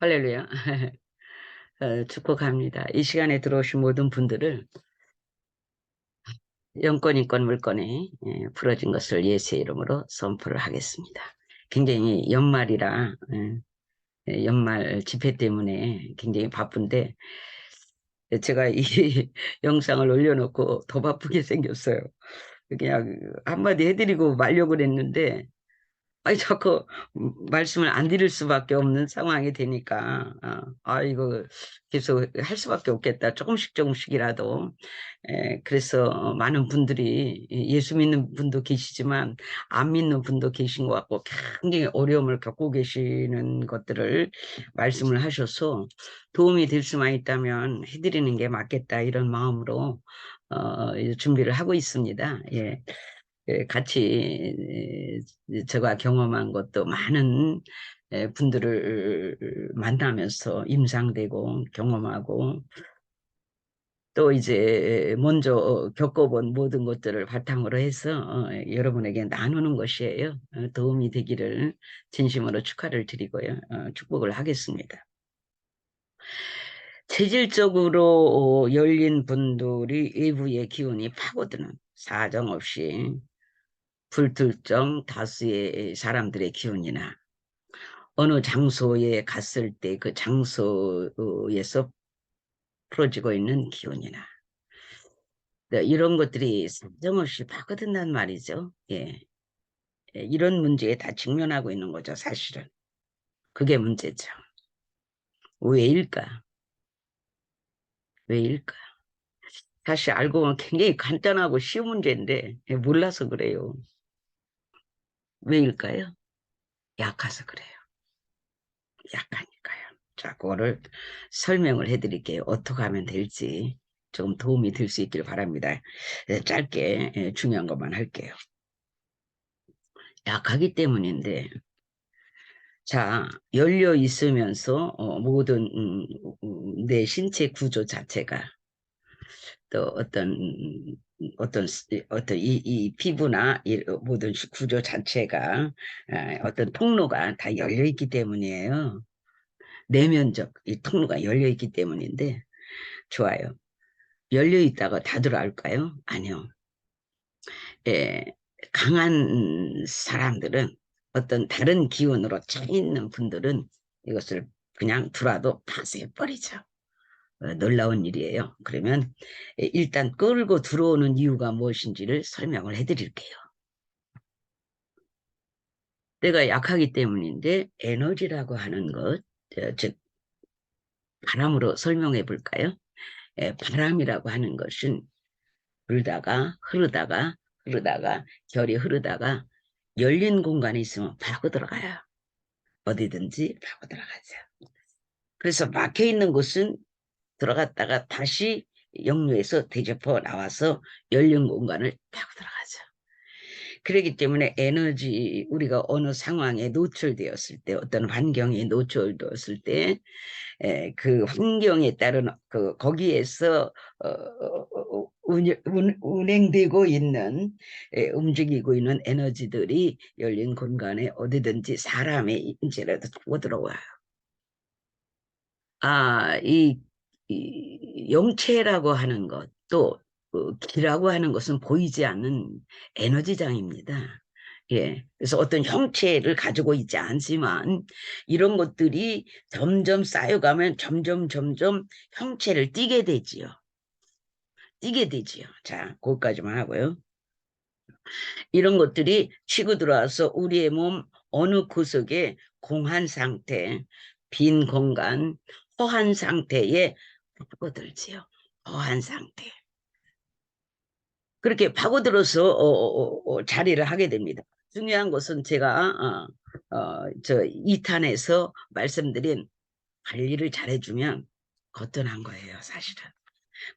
할렐루야. 어, 축복합니다. 이 시간에 들어오신 모든 분들을 영권, 인권, 물권에 예, 풀어진 것을 예수의 이름으로 선포를 하겠습니다. 굉장히 연말이라 예, 연말 집회 때문에 굉장히 바쁜데 제가 이 영상을 올려놓고 더 바쁘게 생겼어요. 그냥 한마디 해드리고 말려고 그랬는데 아니 자꾸 말씀을 안 드릴 수밖에 없는 상황이 되니까 아, 아 이거 계속 할 수밖에 없겠다 조금씩 조금씩이라도 에, 그래서 많은 분들이 예수 믿는 분도 계시지만 안 믿는 분도 계신 것 같고 굉장히 어려움을 겪고 계시는 것들을 말씀을 하셔서 도움이 될 수만 있다면 해드리는 게 맞겠다 이런 마음으로 어, 준비를 하고 있습니다. 예. 예, 같이 제가 경험한 것도 많은 예, 분들을 만나면서 임상되고 경험하고 또 이제 먼저 겪어본 모든 것들을 바탕으로 해서 어, 여러분에게 나누는 것이에요. 어, 도움이 되기를 진심으로 축하를 드리고요. 어, 축복을 하겠습니다. 체질적으로 열린 분들이 외부의 기운이 파고드는 사정없이 불특정 다수의 사람들의 기운이나 어느 장소에 갔을 때 그 장소에서 풀어지고 있는 기운이나 네, 이런 것들이 사정없이 파고든단 말이죠. 예. 예, 이런 문제에 다 직면하고 있는 거죠, 사실은. 그게 문제죠. 왜일까? 왜일까? 사실 알고 보면 굉장히 간단하고 쉬운 문제인데 예, 몰라서 그래요. 왜일까요? 약해서 그래요. 약하니까요. 자, 그거를 설명을 해드릴게요. 어떻게 하면 될지 조금 도움이 될 수 있기를 바랍니다. 네, 짧게 예, 중요한 것만 할게요. 약하기 때문인데 자 열려 있으면서 어, 모든 음, 음, 내 신체 구조 자체가 또 어떤 어떤 어떤 이, 이 피부나 이 모든 구조 자체가 아, 어떤 통로가 다 열려 있기 때문이에요. 내면적 이 통로가 열려 있기 때문인데 좋아요. 열려 있다가 다 들어갈까요? 아니요. 예, 강한 사람들은 어떤 다른 기운으로 차 있는 분들은 이것을 그냥 들어와도 파쇄해 버리죠. 어, 놀라운 일이에요. 그러면 일단 끌고 들어오는 이유가 무엇인지를 설명을 해드릴게요. 내가 약하기 때문인데 에너지라고 하는 것, 즉 바람으로 설명해 볼까요? 에, 바람이라고 하는 것은 불다가 흐르다가 흐르다가 결이 흐르다가 열린 공간에 있으면 파고 들어가요. 어디든지 파고 들어가죠. 그래서 막혀 있는 곳은 들어갔다가 다시 역류해서 대접해 나와서 열린 공간을 타고 들어가죠. 그렇기 때문에 에너지 우리가 어느 상황에 노출되었을 때 어떤 환경에 노출되었을 때 그 환경에 따른 그 거기에서 어, 어, 운, 운, 운행되고 있는 에, 움직이고 있는 에너지들이 열린 공간에 어디든지 사람의 인체라도 들어와요. 아, 이이 영체라고 하는 것, 또그 기라고 하는 것은 보이지 않는 에너지장입니다. 예. 그래서 어떤 형체를 가지고 있지 않지만 이런 것들이 점점 쌓여가면 점점 점점 형체를 띠게 되지요. 띠게 되지요. 자, 거기까지만 하고요. 이런 것들이 치고 들어와서 우리의 몸 어느 구석에 공한 상태, 빈 공간, 허한 상태에 파고들지요. 허한 상태. 그렇게 파고들어서 어, 어, 어, 어, 자리를 하게 됩니다. 중요한 것은 제가 어, 어, 저 2탄에서 말씀드린 관리를 잘해주면 거뜬한 거예요. 사실은.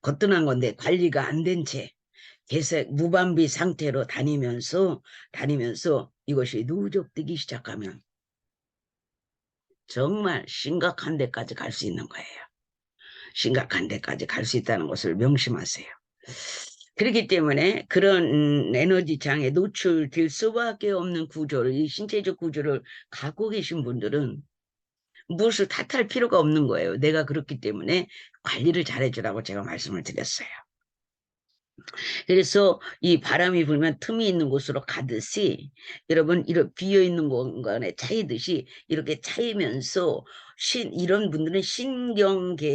거뜬한 건데 관리가 안 된 채 계속 무방비 상태로 다니면서 다니면서 이것이 누적되기 시작하면 정말 심각한 데까지 갈 수 있는 거예요. 심각한 데까지 갈 수 있다는 것을 명심하세요. 그렇기 때문에 그런 에너지 장에 노출될 수밖에 없는 구조를, 이 신체적 구조를 갖고 계신 분들은 무엇을 탓할 필요가 없는 거예요. 내가 그렇기 때문에 관리를 잘해주라고 제가 말씀을 드렸어요. 그래서 이 바람이 불면 틈이 있는 곳으로 가듯이 여러분 이런 비어 있는 공간에 차이듯이 이렇게 차이면서 신 이런 분들은 신경계가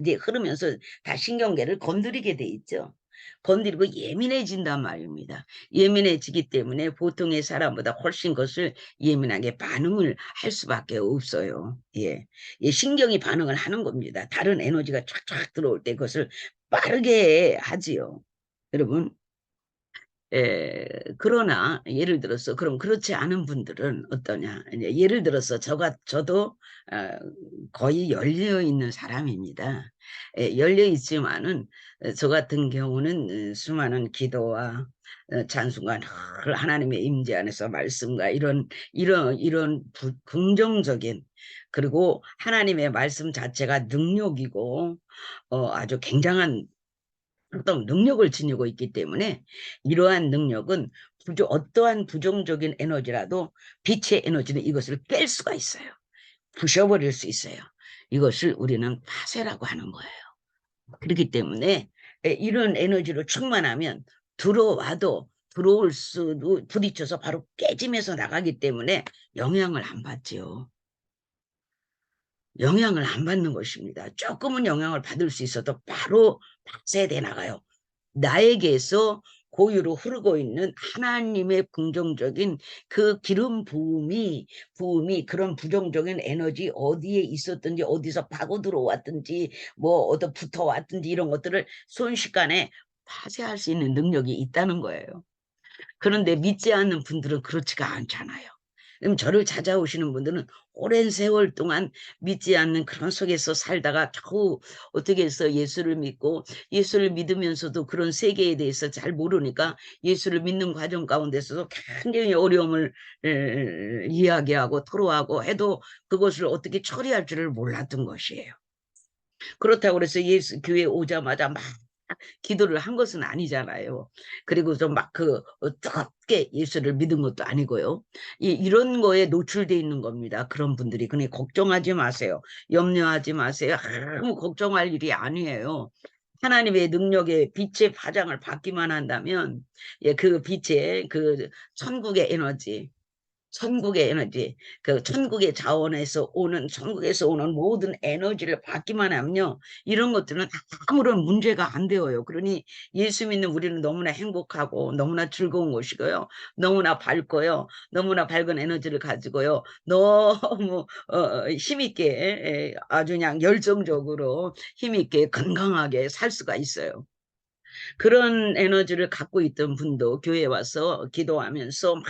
이제 흐르면서 다 신경계를 건드리게 돼 있죠. 건드리고 예민해진단 말입니다. 예민해지기 때문에 보통의 사람보다 훨씬 것을 예민하게 반응을 할 수밖에 없어요. 예. 예, 신경이 반응을 하는 겁니다. 다른 에너지가 쫙쫙 들어올 때 그것을 빠르게 하지요. 여러분, 에, 그러나 예를 들어서 그럼 그렇지 않은 분들은 어떠냐? 예를 들어서 저가 저도 어, 거의 열려 있는 사람입니다. 에, 열려 있지만은 어, 저 같은 경우는 어, 수많은 기도와 어, 찬송과 늘 하나님의 임재 안에서 말씀과 이런 이런 이런 부, 긍정적인 그리고 하나님의 말씀 자체가 능력이고 어, 아주 굉장한 어떤 능력을 지니고 있기 때문에 이러한 능력은 부조, 어떠한 부정적인 에너지라도 빛의 에너지는 이것을 뺄 수가 있어요. 부셔버릴 수 있어요. 이것을 우리는 파쇄라고 하는 거예요. 그렇기 때문에 이런 에너지로 충만하면 들어와도 들어올 수도 부딪혀서 바로 깨지면서 나가기 때문에 영향을 안 받지요. 영향을 안 받는 것입니다. 조금은 영향을 받을 수 있어도 바로 박세돼 나가요. 나에게서 고유로 흐르고 있는 하나님의 긍정적인 그 기름 부음이 부음이 그런 부정적인 에너지 어디에 있었든지 어디서 파고 들어왔든지 뭐 어디 붙어 왔든지 이런 것들을 순식간에 파쇄할 수 있는 능력이 있다는 거예요. 그런데 믿지 않는 분들은 그렇지가 않잖아요. 그럼 저를 찾아오시는 분들은 오랜 세월 동안 믿지 않는 그런 속에서 살다가 겨우 어떻게 해서 예수를 믿고 예수를 믿으면서도 그런 세계에 대해서 잘 모르니까 예수를 믿는 과정 가운데서도 굉장히 어려움을 에, 이야기하고 토로하고 해도 그것을 어떻게 처리할 줄을 몰랐던 것이에요. 그렇다고 그래서 예수 교회 오자마자 막 기도를 한 것은 아니잖아요. 그리고 좀 막 그 뜨겁게 예수를 믿은 것도 아니고요. 이, 이런 거에 노출돼 있는 겁니다. 그런 분들이 그냥 걱정하지 마세요. 염려하지 마세요. 아무 걱정할 일이 아니에요. 하나님의 능력의 빛의 파장을 받기만 한다면 예, 그 빛의 그 천국의 에너지 천국의 에너지, 그 천국의 자원에서 오는, 천국에서 오는 모든 에너지를 받기만 하면요. 이런 것들은 아무런 문제가 안 되어요. 그러니 예수 믿는 우리는 너무나 행복하고 너무나 즐거운 것이고요. 너무나 밝고요. 너무나 밝은 에너지를 가지고요. 너무 어, 힘있게 아주 그냥 열정적으로 힘있게 건강하게 살 수가 있어요. 그런 에너지를 갖고 있던 분도 교회에 와서 기도하면서 막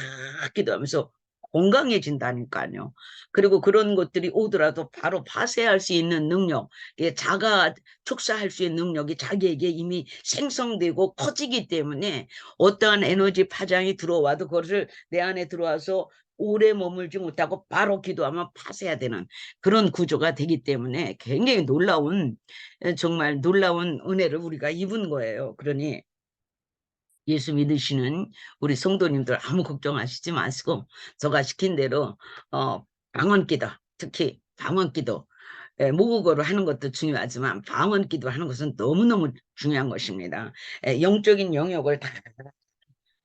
기도하면서 건강해진다니까요. 그리고 그런 것들이 오더라도 바로 파쇄할 수 있는 능력, 자가 축사할 수 있는 능력이 자기에게 이미 생성되고 커지기 때문에 어떠한 에너지 파장이 들어와도 그것을 내 안에 들어와서 오래 머물지 못하고 바로 기도하면 파쇄해야 되는 그런 구조가 되기 때문에 굉장히 놀라운 정말 놀라운 은혜를 우리가 입은 거예요. 그러니 예수 믿으시는 우리 성도님들 아무 걱정하시지 마시고 저가 시킨 대로 어, 방언기도 특히 방언기도 예, 모국어로 하는 것도 중요하지만 방언기도 하는 것은 너무너무 중요한 것입니다. 예, 영적인 영역을 다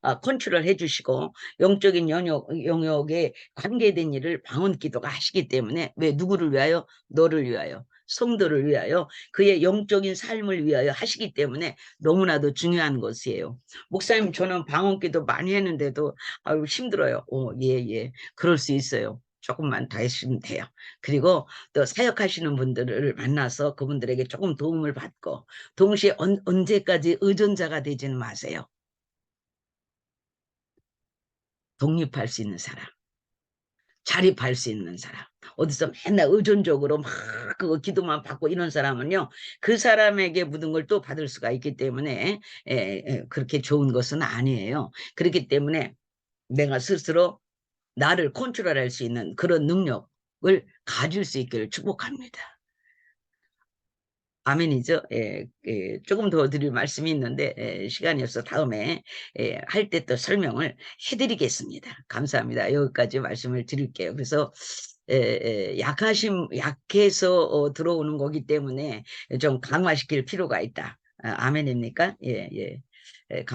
아, 컨트롤 해주시고 영적인 영역, 영역에 관계된 일을 방언 기도가 하시기 때문에 왜 누구를 위하여? 너를 위하여. 성도를 위하여 그의 영적인 삶을 위하여 하시기 때문에 너무나도 중요한 것이에요. 목사님 저는 방언기도 많이 했는데도 아유 힘들어요. 오, 예, 예. 그럴 수 있어요. 조금만 더 하시면 돼요. 그리고 또 사역하시는 분들을 만나서 그분들에게 조금 도움을 받고 동시에 언, 언제까지 의존자가 되지는 마세요. 독립할 수 있는 사람. 자립할 수 있는 사람. 어디서 맨날 의존적으로 막 그거 기도만 받고 이런 사람은요. 그 사람에게 묻은 걸 또 받을 수가 있기 때문에 에, 에, 그렇게 좋은 것은 아니에요. 그렇기 때문에 내가 스스로 나를 컨트롤할 수 있는 그런 능력을 가질 수 있기를 축복합니다. 아멘이죠. 예, 예, 조금 더 드릴 말씀이 있는데 예, 시간이 없어 다음에 예, 할 때 또 설명을 해드리겠습니다. 감사합니다. 여기까지 말씀을 드릴게요. 그래서 예, 예, 약하심 약해서 어, 들어오는 거기 때문에 좀 강화시킬 필요가 있다. 아, 아멘입니까? 예, 예. 예,